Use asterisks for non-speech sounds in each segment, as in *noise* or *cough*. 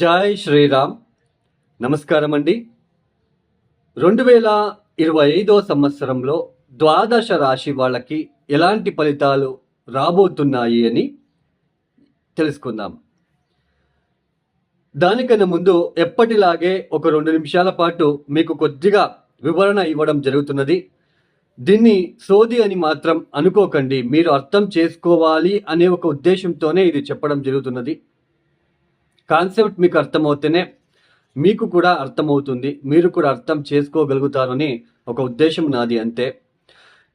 జై శ్రీరామ్. నమస్కారం అండి రెండు వేల ఇరవై ఐదో సంవత్సరంలో ద్వాదశ రాశి వాళ్ళకి ఎలాంటి ఫలితాలు రాబోతున్నాయి అని తెలుసుకుందాం. దానికన్నా ముందు ఎప్పటిలాగే ఒక రెండు నిమిషాల పాటు మీకు కొద్దిగా వివరణ ఇవ్వడం జరుగుతున్నది. దీన్ని సోది అని మాత్రం అనుకోకండి. మీరు అర్థం చేసుకోవాలి అనే ఒక ఉద్దేశంతోనే ఇది చెప్పడం జరుగుతున్నది. కాన్సెప్ట్ మీకు అర్థమవుతేనే మీకు కూడా అర్థమవుతుంది మీరు కూడా అర్థం చేసుకోగలుగుతారని ఒక ఉద్దేశం నాది అంతే.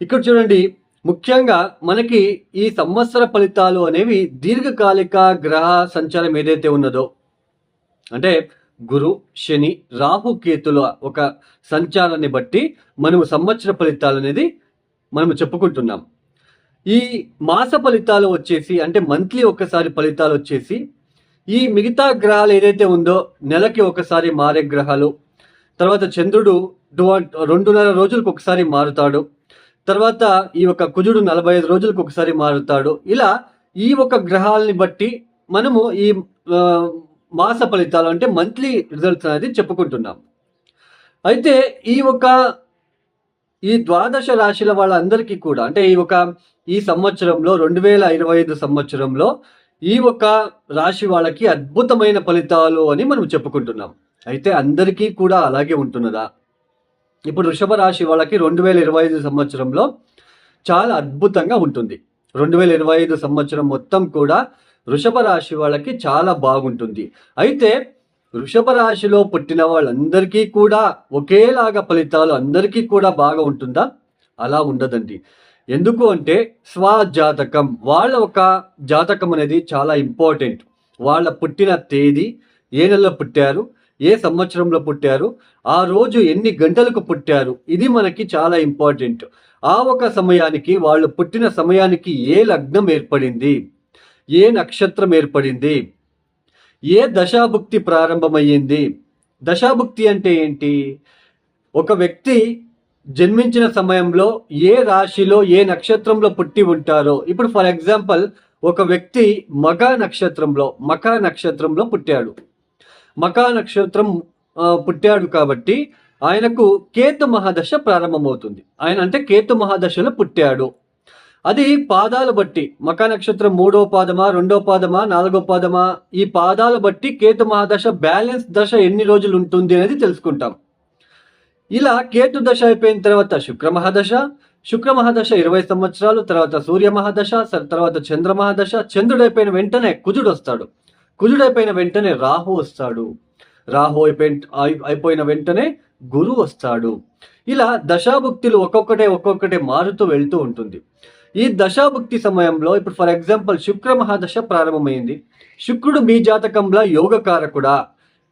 ఇక్కడ చూడండి ముఖ్యంగా మనకి ఈ సంవత్సర ఫలితాలు అనేవి దీర్ఘకాలిక గ్రహ సంచారం ఏదైతే ఉన్నదో అంటే గురు శని రాహు కేతుల ఒక సంచారాన్ని బట్టి మనము సంవత్సర ఫలితాలు అనేది మనము చెప్పుకుంటున్నాం. ఈ మాస ఫలితాలు వచ్చేసి అంటే మంత్లీ ఒకసారి ఫలితాలు వచ్చేసి ఈ మిగతా గ్రహాలు ఏదైతే ఉందో నెలకి ఒకసారి మారే గ్రహాలు తర్వాత చంద్రుడు రెండున్నర రోజులకు ఒకసారి మారుతాడు తర్వాత ఈ యొక్క కుజుడు నలభై ఐదు రోజులకు ఒకసారి మారుతాడు. ఇలా ఈ ఒక గ్రహాలని బట్టి మనము ఈ మాస ఫలితాలు అంటే మంత్లీ రిజల్ట్స్ అనేది చెప్పుకుంటున్నాం. అయితే ఈ ఒక ఈ ద్వాదశ రాశుల వాళ్ళందరికీ కూడా అంటే ఈ ఒక ఈ సంవత్సరంలో రెండు వేల ఇరవై ఐదు సంవత్సరంలో ఈ ఒక రాశి వాళ్ళకి అద్భుతమైన ఫలితాలు అని మనం చెప్పుకుంటున్నాం. అయితే అందరికీ కూడా అలాగే ఉంటున్నదా? ఇప్పుడు వృషభ రాశి వాళ్ళకి రెండు వేల ఇరవై ఐదు సంవత్సరంలో చాలా అద్భుతంగా ఉంటుంది. రెండు వేల ఇరవై ఐదు సంవత్సరం మొత్తం కూడా వృషభ రాశి వాళ్ళకి చాలా బాగుంటుంది. అయితే వృషభ రాశిలో పుట్టిన వాళ్ళందరికీ కూడా ఒకేలాగా ఫలితాలు అందరికీ కూడా బాగా ఉంటుందా? అలా ఉండదండి. ఎందుకు అంటే స్వజాతకం. వాళ్ళ ఒక జాతకం అనేది చాలా ఇంపార్టెంట్. వాళ్ళ పుట్టిన తేదీ ఏ నెలలో పుట్టారు ఏ సంవత్సరంలో పుట్టారు ఆ రోజు ఎన్ని గంటలకు పుట్టారు ఇది మనకి చాలా ఇంపార్టెంట్. ఆ ఒక సమయానికి వాళ్ళు పుట్టిన సమయానికి ఏ లగ్నం ఏర్పడింది ఏ నక్షత్రం ఏర్పడింది ఏ దశాభుక్తి ప్రారంభమయ్యింది. దశాభుక్తి అంటే ఏంటి? ఒక వ్యక్తి జన్మించిన సమయంలో ఏ రాశిలో ఏ నక్షత్రంలో పుట్టి ఉంటారో. ఇప్పుడు ఫర్ ఎగ్జాంపుల్ ఒక వ్యక్తి మగ నక్షత్రంలో మక నక్షత్రంలో పుట్టాడు. మకా నక్షత్రం పుట్టాడు కాబట్టి ఆయనకు కేతు మహాదశ ప్రారంభమవుతుంది. ఆయన అంటే కేతు మహాదశలో పుట్టాడు. అది పాదాలు బట్టి మక నక్షత్రం మూడో పాదమా రెండో పాదమా నాలుగో పాదమా ఈ పాదాలు బట్టి కేతు మహాదశ బ్యాలెన్స్ దశ ఎన్ని రోజులు ఉంటుంది అనేది తెలుసుకుంటాం. ఇలా కేతు దశ అయిపోయిన తర్వాత శుక్ర మహాదశ శుక్ర మహాదశ ఇరవై సంవత్సరాలు తర్వాత సూర్య మహాదశ తర్వాత చంద్ర మహాదశ చంద్రుడు అయిపోయిన వెంటనే కుజుడు వస్తాడు. కుజుడు అయిపోయిన వెంటనే రాహు వస్తాడు. రాహు అయిపోయిన అయిపోయిన వెంటనే గురు వస్తాడు. ఇలా దశాభుక్తులు ఒక్కొక్కటే ఒక్కొక్కటే మారుతూ వెళ్తూ ఉంటుంది. ఈ దశాభుక్తి సమయంలో ఇప్పుడు ఫర్ ఎగ్జాంపుల్ శుక్ర మహాదశ ప్రారంభమైంది. శుక్రుడు మీ జాతకంలో యోగకారకుడా?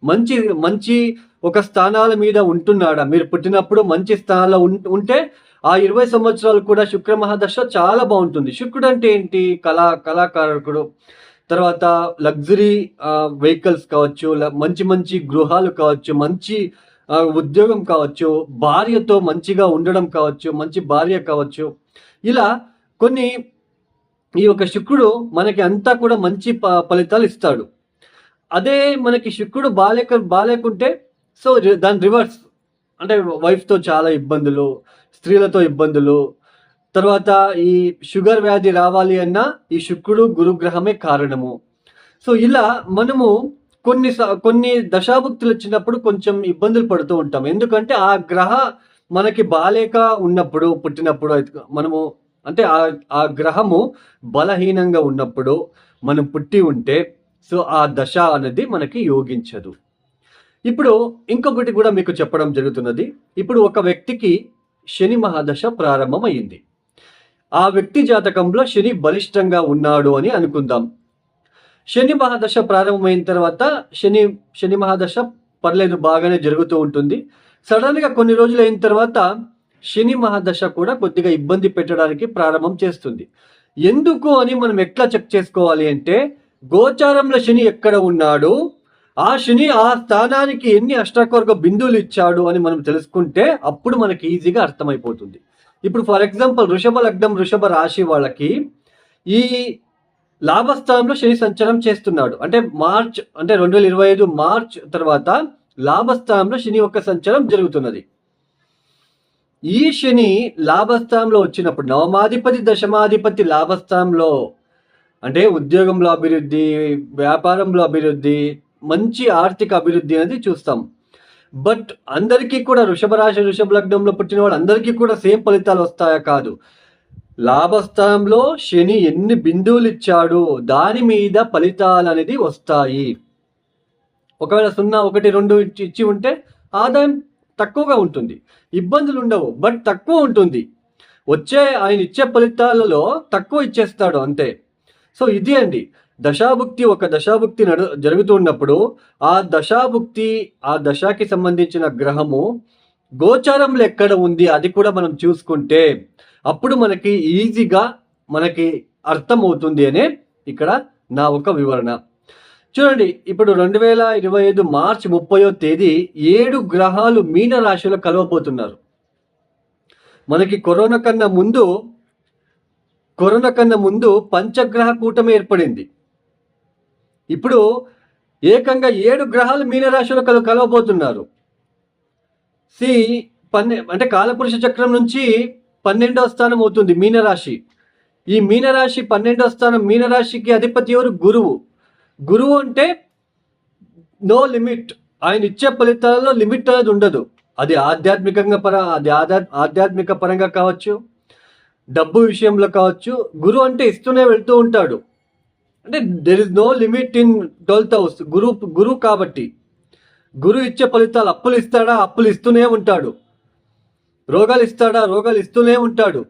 మంచి మంచి ఒక స్థానాల మీద ఉంటున్నాడా? మీరు పుట్టినప్పుడు మంచి స్థానాల్లో ఉం- ఉంటే ఆ ఇరవై సంవత్సరాలు కూడా శుక్ర మహాదశ చాలా బాగుంటుంది. శుక్రుడు అంటే ఏంటి? కళా కళాకారకుడు తర్వాత లగ్జరీ వెహికల్స్ కావచ్చు మంచి మంచి గృహాలు కావచ్చు మంచి ఉద్యోగం కావచ్చు భార్యతో మంచిగా ఉండడం కావచ్చు మంచి భార్య కావచ్చు. ఇలా కొన్ని ఈ యొక్క శుక్రుడు మనకి అంతా కూడా మంచి ప- ఫలితాలు ఇస్తాడు. అదే మనకి శుక్రుడు బాలేక బాలేకుంటే సో దాని రివర్స్ అంటే వైఫ్తో చాలా ఇబ్బందులు స్త్రీలతో ఇబ్బందులు. తర్వాత ఈ షుగర్ వ్యాధి రావాలి అన్నా ఈ శుక్రుడు గురుగ్రహమే కారణము. సో ఇలా మనము కొన్ని స- కొన్ని దశాభుక్తులు వచ్చినప్పుడు కొంచెం ఇబ్బందులు పడుతూ ఉంటాం. ఎందుకంటే ఆ గ్రహ మనకి బాలేక ఉన్నప్పుడు పుట్టినప్పుడు అయితే మనము అంటే ఆ ఆ గ్రహము బలహీనంగా ఉన్నప్పుడు మనం పుట్టి ఉంటే సో ఆ దశ అనేది మనకి యోగించదు. ఇప్పుడు ఇంకొకటి కూడా మీకు చెప్పడం జరుగుతున్నది. ఇప్పుడు ఒక వ్యక్తికి శని మహాదశ ప్రారంభమైంది ఆ వ్యక్తి జాతకంలో శని బలిష్టంగా ఉన్నాడు అని అనుకుందాం. శని మహాదశ ప్రారంభమైన తర్వాత శని శని మహాదశ పర్లేదు బాగానే జరుగుతూ ఉంటుంది. సడన్గా కొన్ని రోజులు అయిన తర్వాత శని మహాదశ కూడా కొద్దిగా ఇబ్బంది పెట్టడానికి ప్రారంభం చేస్తుంది. ఎందుకు అని మనం ఎట్లా చెక్ చేసుకోవాలి అంటే గోచారంలో శని ఎక్కడ ఉన్నాడు? ఆ శని ఆ స్థానానికి ఎన్ని అష్టాకవర్గ బిందువులు ఇచ్చాడు అని మనం తెలుసుకుంటే అప్పుడు మనకి ఈజీగా అర్థమైపోతుంది. ఇప్పుడు ఫర్ ఎగ్జాంపుల్ వృషభ లగ్నం వృషభ రాశి వాళ్ళకి ఈ లాభస్థానంలో శని సంచారం చేస్తున్నాడు. అంటే మార్చ్ అంటే రెండు వేల ఇరవై ఐదు మార్చ్ తర్వాత లాభస్థానంలో శని యొక్క సంచారం జరుగుతున్నది. ఈ శని లాభస్థానంలో వచ్చినప్పుడు నవమాధిపతి దశమాధిపతి లాభస్థానంలో అంటే ఉద్యోగంలో అభివృద్ధి వ్యాపారంలో అభివృద్ధి మంచి ఆర్థిక అభివృద్ధి అనేది చూస్తాం. బట్ అందరికీ కూడా వృషభ రాశి వృషభ లగ్నంలో పుట్టిన వాళ్ళు అందరికీ కూడా సేమ్ ఫలితాలు వస్తాయా కాదు. లాభస్థానంలో శని ఎన్ని బిందువులు ఇచ్చాడు దాని మీద ఫలితాలు అనేది వస్తాయి. ఒకవేళ సున్నా ఒకటి రెండు ఇచ్చి ఇచ్చి ఉంటే ఆదాయం తక్కువగా ఉంటుంది. ఇబ్బందులు ఉండవు బట్ తక్కువ ఉంటుంది. వచ్చే ఆయన ఇచ్చే ఫలితాలలో తక్కువ ఇచ్చేస్తాడు అంతే. సో ఇది అండి. దశాభుక్తి ఒక దశాభుక్తి నడు జరుగుతూ ఉన్నప్పుడు ఆ దశాభుక్తి ఆ దశకి సంబంధించిన గ్రహము గోచారంలో ఎక్కడ ఉంది అది కూడా మనం చూసుకుంటే అప్పుడు మనకి ఈజీగా మనకి అర్థమవుతుంది అనే ఇక్కడ నా ఒక వివరణ. చూడండి ఇప్పుడు రెండు వేల ఇరవై ఐదు మార్చి ముప్పయో తేదీ ఏడు గ్రహాలు మీన రాశిలో కలవబోతున్నారు. మనకి కరోనా కన్నా ముందు కరోనా కన్నా ముందు పంచగ్రహ కూటమి ఏర్పడింది. ఇప్పుడు ఏకంగా ఏడు గ్రహాలు మీనరాశిలో కల కలవబోతున్నారు. సి పన్నె అంటే కాలపురుష చక్రం నుంచి పన్నెండవ స్థానం అవుతుంది మీనరాశి. ఈ మీనరాశి పన్నెండవ స్థానం మీనరాశికి అధిపతి ఎవరు? గురువు. గురువు అంటే నో లిమిట్. ఆయన ఇచ్చే ఫలితాలలో లిమిట్ అనేది ఉండదు. అది ఆధ్యాత్మికంగా పర అది ఆధ్యాత్మిక పరంగా కావచ్చు డబ్బు విషయంలో కావచ్చు గురువు అంటే ఇస్తూనే వెళ్తూ ఉంటాడు. అంటే there is no limit in twelfth house Guru గురువు కాబట్టి గురువు ఇచ్చే ఫలితాలు అప్పులు ఇస్తాడా? అప్పులు ఇస్తూనే ఉంటాడు. రోగాలు ఇస్తాడా? రోగాలు ఇస్తూనే ఉంటాడు.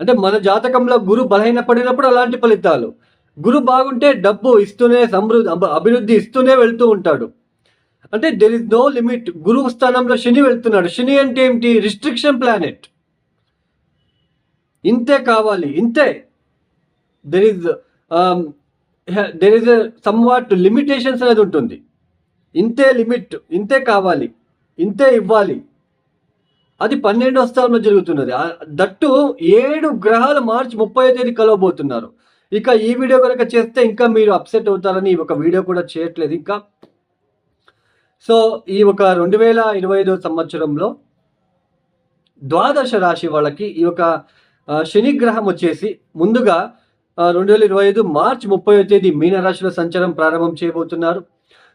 అంటే మన జాతకంలో గురు బలహీన పడినప్పుడు అలాంటి ఫలితాలు. గురు బాగుంటే డబ్బు ఇస్తూనే సమృద్ధి అభివృద్ధి ఇస్తూనే వెళ్తూ ఉంటాడు. అంటే దెర్ ఇస్ నో లిమిట్ గురువు స్థానంలో శని వెళ్తున్నాడు. శని అంటే ఏమిటి? రిస్ట్రిక్షన్ ప్లానెట్ ఇంతే కావాలి ఇంతే. There is there is some what limitations అనేది ఉంటుంది. ఇంతే లిమిట్ ఇంతే కావాలి ఇంతే ఇవ్వాలి. అది పన్నెండో స్థానంలో జరుగుతున్నది. దట్టు ఏడు గ్రహాలు మార్చి ముప్పై తేదీ కలవబోతున్నారు. ఇక ఈ వీడియో కనుక చేస్తే ఇంకా మీరు అప్సెట్ అవుతారని ఈ ఒక వీడియో కూడా చేయట్లేదు ఇంకా. సో ఈ ఒక రెండు వేల ఇరవై ఐదో సంవత్సరంలో ద్వాదశ రాశి వాళ్ళకి ఈ యొక్క శనిగ్రహం శని గ్రహం వచ్చేసి ముందుగా రెండు వేల ఇరవై ఐదు మార్చ్ ముప్పై తేదీ మీనరాశిలో సంచారం ప్రారంభం చేయబోతున్నారు.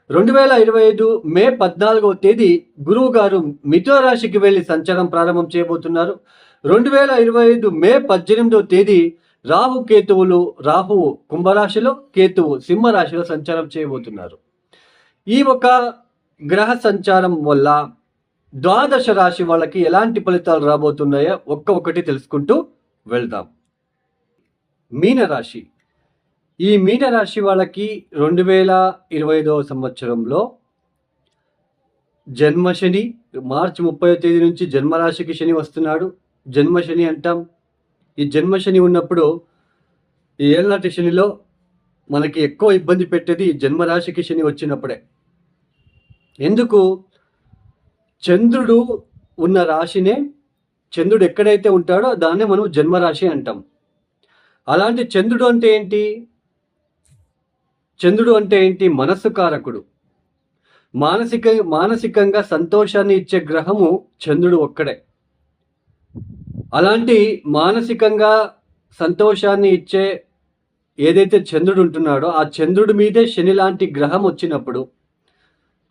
రెండు వేల ఇరవై ఐదు మే పద్నాలుగవ తేదీ గురువు గారు మిథున రాశికి వెళ్ళి సంచారం ప్రారంభం చేయబోతున్నారు. రెండు వేల ఇరవై ఐదు మే పద్దెనిమిదవ తేదీ రాహు కేతువులు రాహు కుంభరాశిలో కేతువు సింహరాశిలో సంచారం చేయబోతున్నారు. ఈ ఒక గ్రహ సంచారం వల్ల ద్వాదశ రాశి వాళ్ళకి ఎలాంటి ఫలితాలు రాబోతున్నాయో ఒక్క ఒక్కటి తెలుసుకుంటూ వెళ్దాం. మీనరాశి. ఈ మీనరాశి వాళ్ళకి రెండు వేల ఇరవై ఐదవ సంవత్సరంలో జన్మశని మార్చి ముప్పై తేదీ నుంచి జన్మరాశికి శని వస్తున్నాడు. జన్మశని అంటాం. ఈ జన్మశని ఉన్నప్పుడు ఈ ఏళ్ళనాటి శనిలో మనకి ఎక్కువ ఇబ్బంది పెట్టేది జన్మరాశికి శని వచ్చినప్పుడే. ఎందుకు? చంద్రుడు ఉన్న రాశినే చంద్రుడు ఎక్కడైతే ఉంటాడో దాన్నే మనం జన్మరాశి అంటాం. అలాంటి చంద్రుడు అంటే ఏంటి? చంద్రుడు అంటే ఏంటి? మనస్సు కారకుడు. మానసిక మానసికంగా సంతోషాన్ని ఇచ్చే గ్రహము చంద్రుడు ఒక్కడే. అలాంటి మానసికంగా సంతోషాన్ని ఇచ్చే ఏదైతే చంద్రుడు ఉంటున్నాడో ఆ చంద్రుడి మీదే శని లాంటి గ్రహం వచ్చినప్పుడు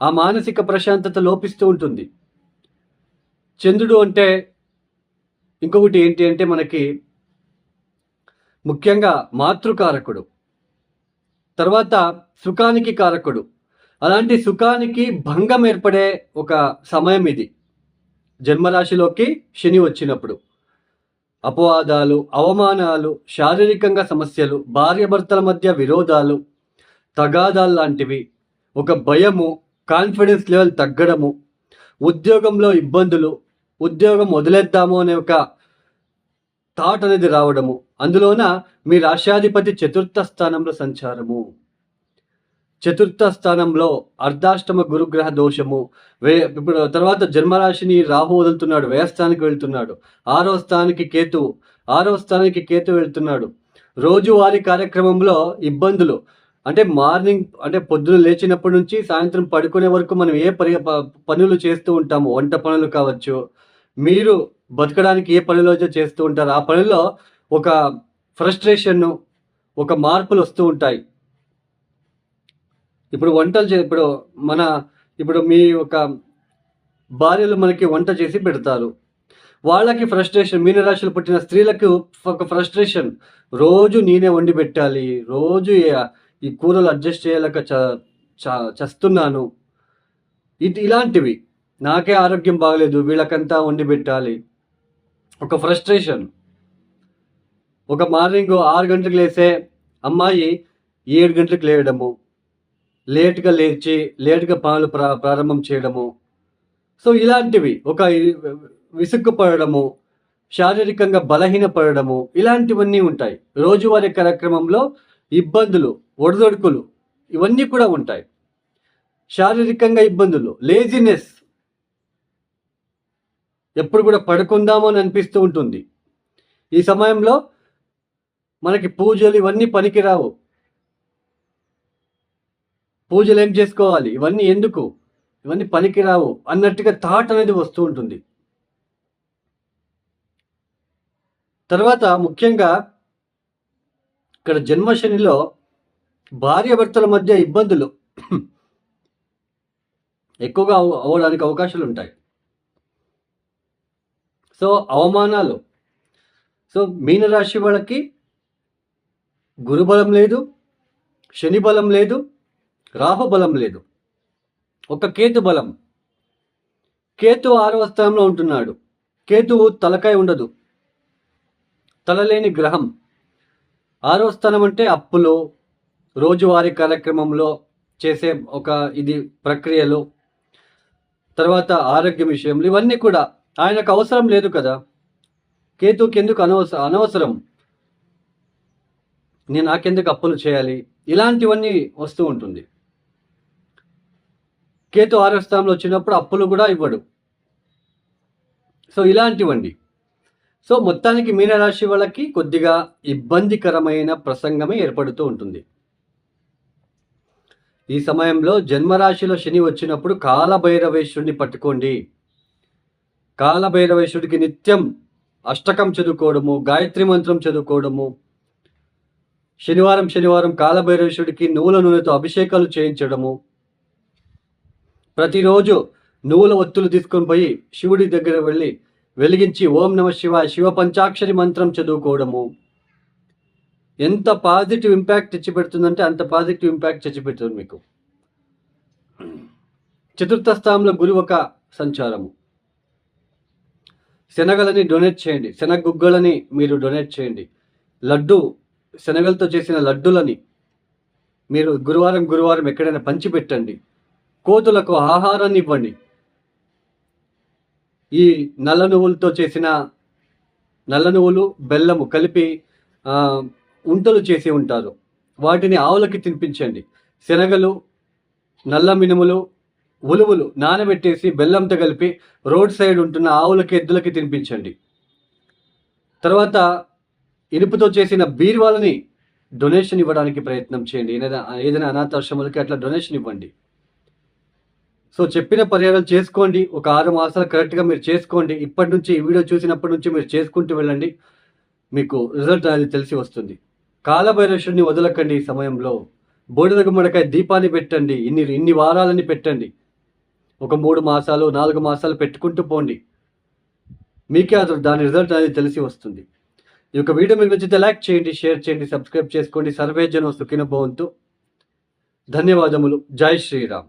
ఆ మానసిక ప్రశాంతత లోపిస్తూ ఉంటుంది. చంద్రుడు అంటే ఇంకొకటి ఏంటి అంటే మనకి ముఖ్యంగా మాతృకారకుడు తర్వాత సుఖానికి కారకుడు. అలాంటి సుఖానికి భంగం ఏర్పడే ఒక సమయం ఇది. జన్మరాశిలోకి శని వచ్చినప్పుడు. అపవాదాలు అవమానాలు శారీరకంగా సమస్యలు భార్యాభర్తల మధ్య విరోధాలు తగాదాలు లాంటివి ఒక భయము కాన్ఫిడెన్స్ లెవెల్ తగ్గడము ఉద్యోగంలో ఇబ్బందులు ఉద్యోగం వదిలేద్దాము అనే ఒక థాట్ అనేది రావడము. అందులోన మీ రాష్ట్రాధిపతి చతుర్థ స్థానంలో సంచారము. చతుర్థ స్థానంలో అర్ధాష్టమ గురుగ్రహ దోషము. వే ఇప్పుడు తర్వాత జన్మరాశిని రాహు వదులుతున్నాడు వ్యయస్థానికి వెళ్తున్నాడు. ఆరో స్థానానికి కేతు ఆరో స్థానానికి కేతు వెళ్తున్నాడు. రోజువారీ కార్యక్రమంలో ఇబ్బందులు. అంటే మార్నింగ్ అంటే పొద్దున లేచినప్పటి నుంచి సాయంత్రం పడుకునే వరకు మనం ఏ పని ప- పనులు చేస్తూ ఉంటాము? వంట పనులు కావచ్చు మీరు బతకడానికి ఏ పనిలో అయితే చేస్తూ ఉంటారు ఆ పనిలో ఒక ఫ్రస్ట్రేషన్ ఒక మార్పులు వస్తూ ఉంటాయి. ఇప్పుడు వంటలు చే ఇప్పుడు మన ఇప్పుడు మీ ఒక భార్యలు మనకి వంట చేసి పెడతారు. వాళ్ళకి ఫ్రస్ట్రేషన్ మీనరాశులు పుట్టిన స్త్రీలకు ఒక ఫ్రస్ట్రేషన్. రోజు నేనే వండి పెట్టాలి రోజు ఈ- ఈ కూరలు అడ్జస్ట్ చేయలేక చ చ- చస్తున్నాను. ఇది ఇలాంటివి. నాకే ఆరోగ్యం బాగలేదు వీళ్ళకంతా వండి పెట్టాలి. ఒక ఫ్రస్ట్రేషన్. ఒక మార్నింగ్ ఆరు గంటలకు లేసే అమ్మాయి ఏడు గంటలకు లేయడము. లేట్గా లేచి లేట్గా పనులు ప్రా ప్రారంభం చేయడము. సో ఇలాంటివి ఒక విసుక్కుపడము శారీరకంగా బలహీనపడము ఇలాంటివన్నీ ఉంటాయి. రోజువారీ కార్యక్రమంలో ఇబ్బందులు ఒడిదొడుకులు ఇవన్నీ కూడా ఉంటాయి. శారీరకంగా ఇబ్బందులు లేజినెస్ ఎప్పుడు కూడా పడుకుందామో అని అనిపిస్తూ ఉంటుంది. ఈ సమయంలో మనకి పూజలు ఇవన్నీ పనికిరావు. పూజలు ఏం చేసుకోవాలి? ఇవన్నీ ఎందుకు? ఇవన్నీ పనికిరావు అన్నట్టుగా థాట్ అనేది వస్తూ ఉంటుంది. తర్వాత ముఖ్యంగా ఇక్కడ జన్మశనిలో భార్యాభర్తల మధ్య ఇబ్బందులు. *clears throat* ఎక్కువగా అవ- అవ్వడానికి అవకాశాలు ఉంటాయి సో అవమానాలు. సో మీనరాశి వాళ్ళకి గురుబలం లేదు శని బలం లేదు రాహు బలం లేదు. ఒక కేతు బలం. కేతు ఆరవ స్థానంలో ఉంటున్నాడు. కేతువు తలకాయ ఉండదు. తలలేని గ్రహం. ఆరవ స్థానం అంటే అప్పులు రోజువారీ కార్యక్రమంలో చేసే ఒక ఇది ప్రక్రియలు తర్వాత ఆరోగ్య విషయంలో ఇవన్నీ కూడా ఆయనకు అవసరం లేదు కదా. కేతుకి ఎందుకు అనవసర అనవసరం? నేను నాకెందుకు అప్పులు చేయాలి? ఇలాంటివన్నీ వస్తూ ఉంటుంది. కేతు ఆరో స్థానంలో వచ్చినప్పుడు అప్పులు కూడా ఇవ్వడు. సో ఇలాంటివండి. సో మొత్తానికి మీనరాశి వాళ్ళకి కొద్దిగా ఇబ్బందికరమైన ప్రసంగమే ఏర్పడుతూ ఉంటుంది. ఈ సమయంలో జన్మరాశిలో శని వచ్చినప్పుడు కాలభైరవేశ్వరుని పట్టుకోండి. కాలభైరవేశ్వరుడికి నిత్యం అష్టకం చదువుకోవడము గాయత్రి మంత్రం చదువుకోవడము శనివారం శనివారం కాలభైరవేశ్వరుడికి నువ్వుల నూనెతో అభిషేకాలు చేయించడము. ప్రతిరోజు నువ్వుల ఒత్తులు తీసుకొని పోయి శివుడి దగ్గర వెళ్ళి వెలిగించి ఓం నమ శివ శివ పంచాక్షరి మంత్రం చదువుకోవడము. ఎంత పాజిటివ్ ఇంపాక్ట్ తెచ్చిపెడుతుందంటే అంత పాజిటివ్ ఇంపాక్ట్ తెచ్చిపెడుతుంది మీకు. చతుర్థ స్థానంలో గురు ఒక సంచారము. శనగలని డొనేట్ చేయండి. శనగగుగ్గలని మీరు డొనేట్ చేయండి. లడ్డు శనగలతో చేసిన లడ్డులని మీరు గురువారం గురువారం ఎక్కడైనా పంచిపెట్టండి. కోతులకు ఆహారాన్ని ఇవ్వండి. ఈ నల్ల నువ్వులతో చేసిన నల్ల నువ్వులు బెల్లము కలిపి ఉంటలు చేసి ఉంటారు. వాటిని ఆవులకి తినిపించండి. శనగలు నల్ల మినుములు ఉలువులు నానబెట్టేసి బెల్లంతో కలిపి రోడ్ సైడ్ ఉంటున్న ఆవులకి ఎద్దులకి తినిపించండి. తర్వాత ఇనుపుతో చేసిన బీరువాలని డొనేషన్ ఇవ్వడానికి ప్రయత్నం చేయండి. ఏదైనా ఏదైనా అనాథాశ్రమాలకి అట్లా డొనేషన్ ఇవ్వండి. సో చెప్పిన పర్యాలు చేసుకోండి. ఒక ఆరు మాసాలు కరెక్ట్గా మీరు చేసుకోండి. ఇప్పటి నుంచి ఈ వీడియో చూసినప్పటి నుంచి మీరు చేసుకుంటూ వెళ్ళండి. మీకు రిజల్ట్ అనేది తెలిసి వస్తుంది. కాలభైరవుడిని వదలకండి ఈ సమయంలో. బోడిద గుమ్మడికాయ దీపాన్ని పెట్టండి. ఇన్ని ఇన్ని వారాలని పెట్టండి. ఒక మూడు మాసాలు నాలుగు మాసాలు పెట్టుకుంటూ పోండి. మీకే అది దాని రిజల్ట్ అనేది తెలిసి వస్తుంది. ఈ యొక్క వీడియో మీకు నచ్చితే లైక్ చేయండి షేర్ చేయండి సబ్స్క్రైబ్ చేసుకోండి. సర్వేజనం సుఖిన భవంతు. ధన్యవాదములు. జై శ్రీరామ్.